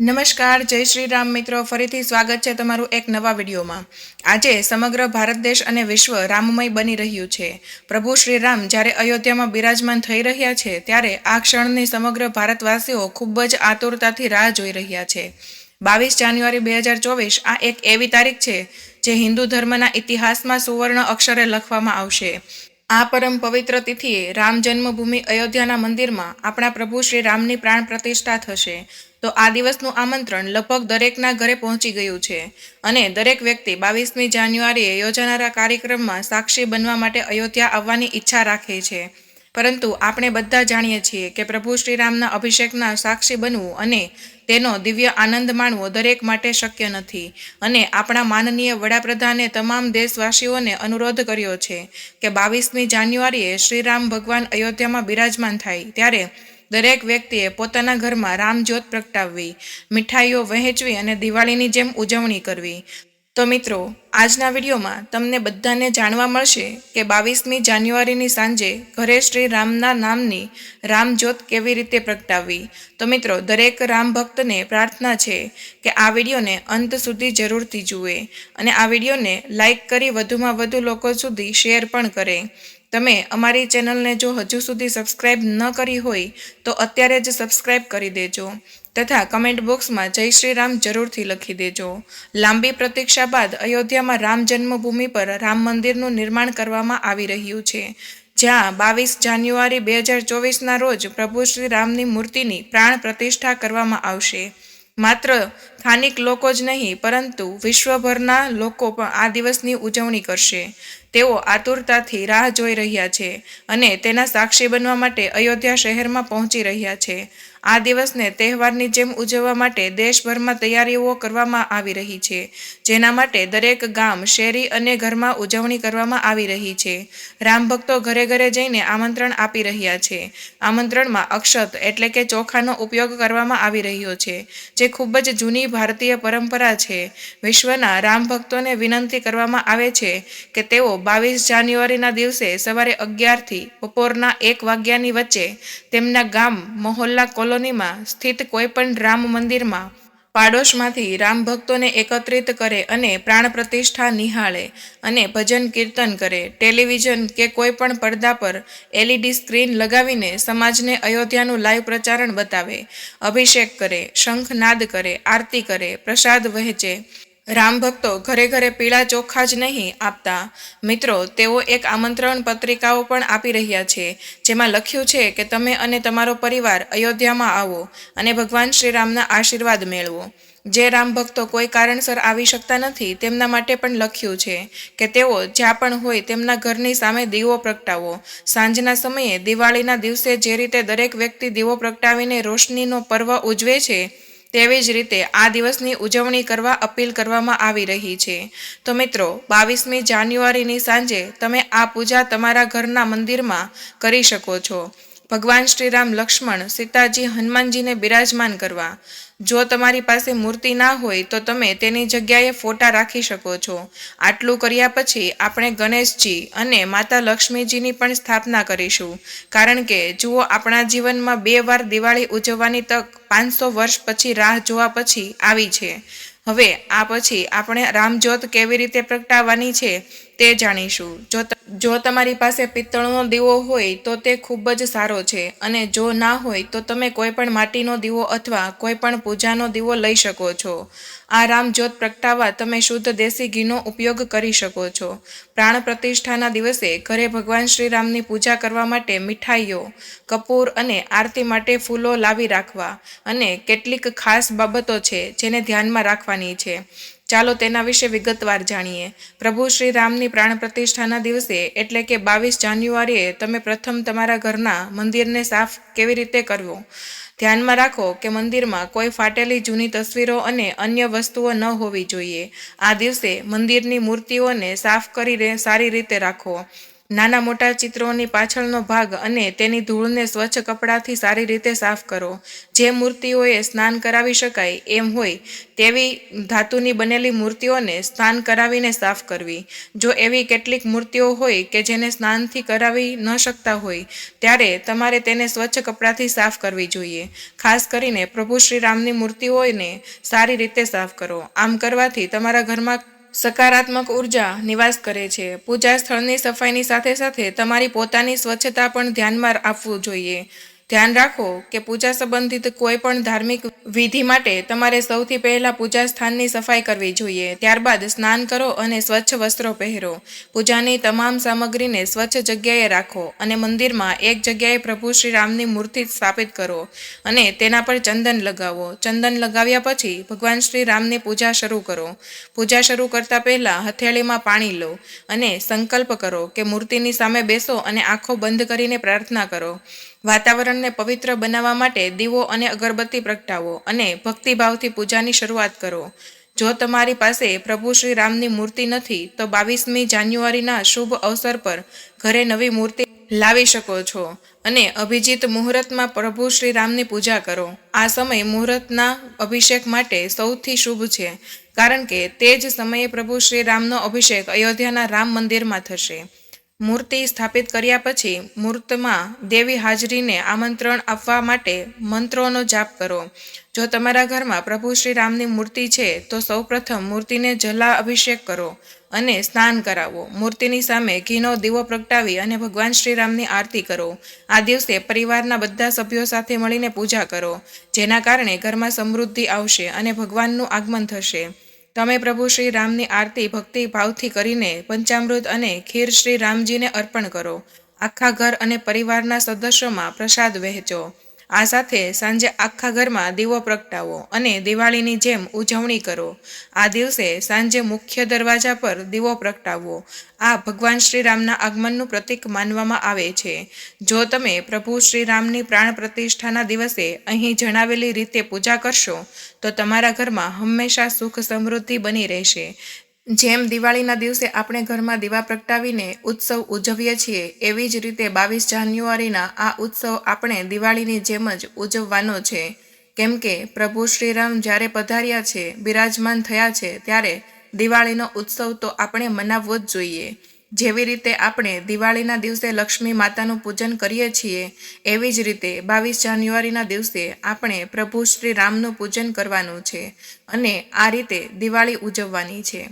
નમસ્કાર, જય શ્રી રામ મિત્રો. ફરીથી સ્વાગત છે તમારું એક નવા વિડીયોમાં. આજે સમગ્ર ભારત દેશ અને વિશ્વ રામમય બની રહ્યું છે. પ્રભુ શ્રી રામ જ્યારે અયોધ્યામાં બિરાજમાન થઈ રહ્યા છે, ત્યારે આ ક્ષણની સમગ્ર ભારતવાસીઓ ખૂબ જ આતુરતાથી રાહ જોઈ રહ્યા છે. બાવીસ જાન્યુઆરી બે હજાર ચોવીસ આ એક એવી તારીખ છે, જે હિન્દુ ધર્મના ઇતિહાસમાં સુવર્ણ અક્ષરે લખવામાં આવશે. આ પરમ પવિત્ર તિથિએ રામ જન્મભૂમિ અયોધ્યાના મંદિરમાં આપણા પ્રભુ શ્રી રામની પ્રાણ પ્રતિષ્ઠા થશે. તો આ દિવસનું આમંત્રણ લગભગ દરેકના ઘરે પહોંચી ગયું છે. અને દરેક વ્યક્તિ બાવીસમી જાન્યુઆરીએ યોજાનારા કાર્યક્રમમાં સાક્ષી બનવા માટે અયોધ્યા આવવાની ઈચ્છા રાખે છે. પરંતુ આપણે બધા જાણીએ છીએ કે પ્રભુ શ્રીરામના અભિષેકના સાક્ષી બનવું અને તેનો દિવ્ય આનંદ માણવો દરેક માટે શક્ય નથી. અને આપણા માનનીય વડાપ્રધાને તમામ દેશવાસીઓને અનુરોધ કર્યો છે કે બાવીસમી જાન્યુઆરીએ શ્રીરામ ભગવાન અયોધ્યામાં બિરાજમાન થાય, ત્યારે દરેક વ્યક્તિએ પોતાના ઘરમાં રામજ્યોત પ્રગટાવવી, મીઠાઈઓ વહેંચવી અને દિવાળીની જેમ ઉજવણી કરવી. તો મિત્રો, આજના વિડીયોમાં તમને બધાને જાણવા મળશે કે બાવીસમી જાન્યુઆરીની સાંજે ઘરે શ્રી રામના નામની રામજ્યોત કેવી રીતે પ્રગટાવવી. તો મિત્રો, દરેક રામ ભક્તને પ્રાર્થના છે કે આ વિડીયોને અંત સુધી જરૂરથી જુએ અને આ વિડીયોને લાઈક કરી વધુમાં વધુ લોકો સુધી શેર પણ કરે. તમે અમારી ચેનલને જો હજુ સુધી સબસ્ક્રાઇબ ન કરી હોય, તો અત્યારે જ સબસ્ક્રાઇબ કરી દેજો. તથા કમેન્ટ બોક્સમાં જય શ્રી રામ જરૂરથી લખી દેજો. લાંબી પ્રતીક્ષા બાદ અયોધ્યામાં રામ જન્મભૂમિ પર રામ મંદિરનું નિર્માણ કરવામાં આવી રહ્યું છે. જ્યાં બાવીસ જાન્યુઆરી બે હજાર ચોવીસના રોજ પ્રભુ શ્રી રામની મૂર્તિની પ્રાણ પ્રતિષ્ઠા કરવામાં આવશે. માત્ર સ્થાનિક લોકો જ નહીં, પરંતુ વિશ્વભરના લોકો પણ આ દિવસની ઉજવણી કરશે. તેઓ આતુરતાથી રાહ જોઈ રહ્યા છે અને તેના સાક્ષી બનવા માટે અયોધ્યા શહેરમાં પહોંચી રહ્યા છે. આ દિવસને તહેવારની જેમ ઉજવવા માટે દેશભરમાં તૈયારીઓ કરવામાં આવી રહી છે, જેના માટે દરેક ગામ, શેરી અને ઘરમાં ઉજવણી કરવામાં આવી રહી છે. રામ ભક્તો ઘરે ઘરે જઈને આમંત્રણ આપી રહ્યા છે. આમંત્રણમાં અક્ષત એટલે કે ચોખાનો ઉપયોગ કરવામાં આવી રહ્યો છે, જે ખૂબ જ જૂની ભારતીય પરંપરા છે. વિશ્વના રામ ભક્તોને વિનંતી કરવામાં આવે છે કે તેઓ બાવીસ જાન્યુઆરીના દિવસે સવારે અગિયારથી બપોરના એક વાગ્યાની વચ્ચે તેમના ગામ મહોલ્લા કોલોનીમાં સ્થિત કોઈપણ રામ મંદિરમાં પાડોશમાંથી રામ ભક્તોને એકત્રિત કરે અને પ્રાણ પ્રતિષ્ઠા નિહાળે અને ભજન કીર્તન કરે. ટેલિવિઝન કે કોઈપણ પડદા પર એલઈડી સ્ક્રીન લગાવીને સમાજને અયોધ્યાનું લાઈવ પ્રચારણ બતાવે, અભિષેક કરે, શંખનાદ કરે, આરતી કરે, પ્રસાદ વહેંચે રામ ભક્તો ઘરે ઘરે પીળા ચોખા જ નહીં આપતા. મિત્રો, તેઓ એક આમંત્રણ પત્રિકાઓ પણ આપી રહ્યા છે, જેમાં લખ્યું છે કે તમે અને તમારો પરિવાર અયોધ્યામાં આવો અને ભગવાન શ્રી રામના આશીર્વાદ મેળવો. જે રામ ભક્તો કોઈ કારણસર આવી શકતા નથી, તેમના માટે પણ લખ્યું છે કે તેઓ જ્યાં પણ હોય તેમના ઘરની સામે દીવો પ્રગટાવો. સાંજના સમયે દિવાળીના દિવસે જે રીતે દરેક વ્યક્તિ દીવો પ્રગટાવીને રોશનીનો પર્વ ઉજવે છે તેવી જ રીતે આ દિવસની ઉજવણી કરવા અપીલ કરવામાં આવી રહી છે. તો મિત્રો, બાવીસમી જાન્યુઆરીની સાંજે તમે આ પૂજા તમારા ઘરના મંદિરમાં કરી શકો છો. ભગવાન શ્રીરામ લક્ષ્મણ, સીતાજી, હનુમાનજીને બિરાજમાન કરવા. જો તમારી પાસે મૂર્તિ ના હોય તો તમે તેની જગ્યાએ ફોટા રાખી શકો છો. આટલું કર્યા પછી આપણે ગણેશજી અને માતા લક્ષ્મીજીની પણ સ્થાપના કરીશું. કારણ કે જુઓ આપણા જીવનમાં બે વાર દિવાળી ઉજવવાની તક પાંચસો વર્ષ પછી રાહ જોવા પછી આવી છે. હવે આ પછી આપણે રામજ્યોત કેવી રીતે પ્રગટાવવાની છે તે જાણીશું. જો જો તમારી પાસે પિત્તળનો દીવો હોય તો તે ખૂબ જ સારો છે અને જો ના હોય તો તમે કોઈ પણ માટીનો દીવો અથવા કોઈ પણ પૂજાનો દીવો લઈ શકો છો. આ રામજ્યોત પ્રગટાવવા તમે શુદ્ધ દેશી ઘીનો ઉપયોગ કરી શકો છો. પ્રાણ પ્રતિષ્ઠાના દિવસે ઘરે ભગવાન શ્રીરામની પૂજા કરવા માટે મીઠાઈઓ, કપૂર અને આરતી માટે ફૂલો લાવી રાખવા અને કેટલીક ખાસ બાબતો છે જેને ધ્યાનમાં રાખવાની છે. ચાલો તેના વિશે વિગતવાર જાણીએ. પ્રભુ શ્રી રામની પ્રાણ પ્રતિષ્ઠાના દિવસે એટલે કે બાવીસ જાન્યુઆરીએ તમે પ્રથમ તમારા ઘરના મંદિરને સાફ કેવી રીતે કરવો? ધ્યાનમાં રાખો કે મંદિરમાં કોઈ ફાટેલી જૂની તસવીરો અને અન્ય વસ્તુઓ ન હોવી જોઈએ. આ દિવસે મંદિરની મૂર્તિઓને સાફ કરી સારી રીતે રાખો. નાના મોટા ચિત્રોની પાછળનો ભાગ અને તેની ધૂળને સ્વચ્છ કપડાથી સારી રીતે સાફ કરો. જે મૂર્તિઓએ સ્નાન કરાવી શકાય એમ હોય, તેવી ધાતુની બનેલી મૂર્તિઓને સ્નાન કરાવીને સાફ કરવી. જો એવી કેટલીક મૂર્તિઓ હોય કે જેને સ્નાનથી કરાવી ન શકતા હોય, ત્યારે તમારે તેને સ્વચ્છ કપડાથી સાફ કરવી જોઈએ. ખાસ કરીને પ્રભુ શ્રી રામની મૂર્તિઓને સારી રીતે સાફ કરો. આમ કરવાથી તમારા ઘરમાં સકારાત્મક ઊર્જા નિવાસ કરે છે. પૂજા સ્થળની સફાઈની સાથે સાથે તમારી પોતાની સ્વચ્છતા પણ ધ્યાનમાં આપવું જોઈએ. ધ્યાન રાખો કે પૂજા સંબંધિત કોઈ પણ ધાર્મિક વિધિ માટે તમારે સૌથી પહેલા પૂજા સ્થાનની સફાઈ કરવી જોઈએ. ત્યારબાદ સ્નાન કરો અને સ્વચ્છ વસ્ત્રો પહેરો. પૂજાની તમામ સામગ્રીને સ્વચ્છ જગ્યાએ રાખો અને મંદિરમાં એક જગ્યાએ પ્રભુ શ્રી રામની મૂર્તિ સ્થાપિત કરો અને તેના પર ચંદન લગાવો. ચંદન લગાવ્યા પછી ભગવાન શ્રી રામની પૂજા શરૂ કરો. પૂજા શરૂ કરતા પહેલા હથેળીમાં પાણી લો અને સંકલ્પ કરો કે મૂર્તિની સામે બેસો અને આંખો બંધ કરીને પ્રાર્થના કરો. વાતાવરણને પવિત્ર બનાવવા માટે દીવો અને અગરબત્તી પ્રગટાવો અને ભક્તિભાવથી પૂજાની શરૂઆત કરો. જો તમારી પાસે પ્રભુ શ્રી રામની મૂર્તિ નથી, તો બાવીસમી જાન્યુઆરીના શુભ અવસર પર ઘરે નવી મૂર્તિ લાવી શકો છો અને અભિજીત મુહૂર્તમાં પ્રભુ શ્રી રામની પૂજા કરો. આ સમય મુહૂર્તના અભિષેક માટે સૌથી શુભ છે, કારણ કે તે જ સમયે પ્રભુ શ્રી રામનો અભિષેક અયોધ્યાના રામ મંદિરમાં થશે. મૂર્તિ સ્થાપિત કર્યા પછી મૂર્તમાં દેવી હાજરીને આમંત્રણ આપવા માટે મંત્રોનો જાપ કરો. જો તમારા ઘરમાં પ્રભુ શ્રી રામની મૂર્તિ છે, તો સૌપ્રથમ મૂર્તિને જલા અભિષેક કરો અને સ્નાન કરાવો. મૂર્તિની સામે ઘીનો દીવો પ્રગટાવી અને ભગવાન શ્રીરામની આરતી કરો. આ દિવસે પરિવારના બધા સભ્યો સાથે મળીને પૂજા કરો, જેના કારણે ઘરમાં સમૃદ્ધિ આવશે અને ભગવાનનું આગમન થશે. તમે પ્રભુ શ્રી રામની આરતી ભક્તિ ભાવથી કરીને પંચામૃત અને ખીર શ્રી રામજીને અર્પણ કરો. આખા ઘર અને પરિવારના સદસ્યોમાં પ્રસાદ વહેંચો. આ સાથે સાંજે આખા ઘરમાં દીવો પ્રગટાવો અને દિવાળીની જેમ ઉજવણી કરો. આ દિવસે સાંજે મુખ્ય દરવાજા પર દીવો પ્રગટાવો. આ ભગવાન શ્રી રામના આગમનનું પ્રતીક માનવામાં આવે છે. જો તમે પ્રભુ શ્રીરામની પ્રાણ પ્રતિષ્ઠાના દિવસે અહીં જણાવેલી રીતે પૂજા કરશો, તો તમારા ઘરમાં હંમેશા સુખ સમૃદ્ધિ બની રહેશે. જેમ દિવાળીના દિવસે આપણે ઘરમાં દીવા પ્રગટાવીને ઉત્સવ ઉજવીએ છીએ, એવી જ રીતે બાવીસ જાન્યુઆરીના આ ઉત્સવ આપણે દિવાળીની જેમ જ ઉજવવાનો છે. કેમ કે પ્રભુ શ્રીરામ જ્યારે પધાર્યા છે, બિરાજમાન થયા છે, ત્યારે દિવાળીનો ઉત્સવ તો આપણે મનાવવો જ જોઈએ. જેવી રીતે આપણે દિવાળીના દિવસે લક્ષ્મી માતાનું પૂજન કરીએ છીએ, એવી જ રીતે બાવીસ જાન્યુઆરીના દિવસે આપણે પ્રભુ શ્રી રામનું પૂજન કરવાનું છે અને આ રીતે દિવાળી ઉજવવાની છે.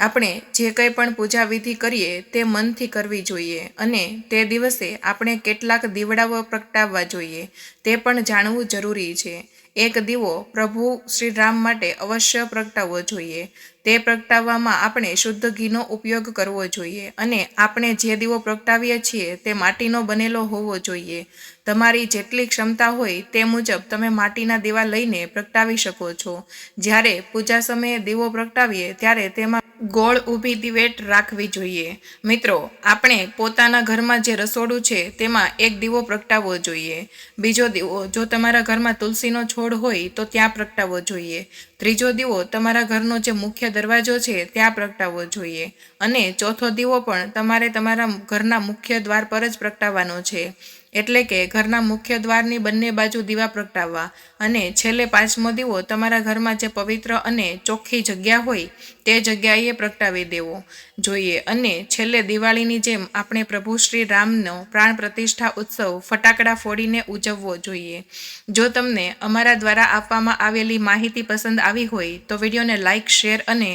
આપણે જે કંઈ પણ પૂજા વિધિ કરીએ તે મનથી કરવી જોઈએ અને તે દિવસે આપણે કેટલાક દીવડાઓ પ્રગટાવવા જોઈએ, તે પણ જાણવું જરૂરી છે. એક દીવો પ્રભુ શ્રી રામ માટે અવશ્ય પ્રગટાવવો જોઈએ. તે પ્રગટાવવામાં આપણે શુદ્ધ ઘીનો ઉપયોગ કરવો જોઈએ અને આપણે જે દીવો પ્રગટાવીએ છીએ તે માટીનો બનેલો હોવો જોઈએ. તમારી જેટલી ક્ષમતા હોય તે મુજબ તમે માટીના દીવા લઈને પ્રગટાવી શકો છો. જ્યારે પૂજા સમયે દીવો પ્રગટાવીએ, ત્યારે તેમાં ગોળ ઊભી દિવેટ રાખવી જોઈએ. મિત્રો, આપણે પોતાના ઘરમાં જે રસોડું છે, તેમાં એક દીવો પ્રગટાવવો જોઈએ. બીજો દીવો, જો તમારા ઘરમાં તુલસીનો છોડ હોય, તો ત્યાં પ્રગટાવવો જોઈએ. ત્રીજો દીવો, તમારા ઘરનો જે મુખ્ય દરવાજો છે, ત્યાં પ્રગટાવવો જોઈએ. અને ચોથો દીવો પણ તમારે તમારા ઘરના મુખ્ય દ્વાર પર જ પ્રગટાવવાનો છે. એટલે કે ઘરના મુખ્ય દ્વારની બંને બાજુ દીવા પ્રગટાવવા. અને છેલ્લે પાંચમો દીવો તમારા ઘરમાં જે પવિત્ર અને ચોખ્ખી જગ્યા હોય, તે જગ્યાએ પ્રગટાવી દેવો. જોઈએ, અને છેલ્લે દિવાળીની જેમ આપણે પ્રભુ શ્રી રામનો પ્રાણ પ્રતિષ્ઠા ઉત્સવ ફટાકડા ફોડીને ઉજવવો જોઈએ. જો તમને અમારા દ્વારા આપવામાં આવેલી માહિતી પસંદ આવી હોય, તો વિડીયોને લાઇક શેર અને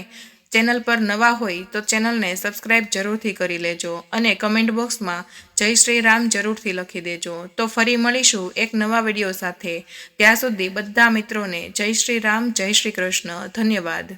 ચેનલ પર નવા હોય તો ચેનલને સબસ્ક્રાઈબ જરૂરથી કરી લેજો અને કમેન્ટ બોક્સમાં જય શ્રી રામ જરૂરથી લખી દેજો. તો ફરી મળીશું એક નવા વીડિયો સાથે. ત્યાં સુધી બધા મિત્રોને જય શ્રી રામ, જય શ્રી કૃષ્ણ. ધન્યવાદ.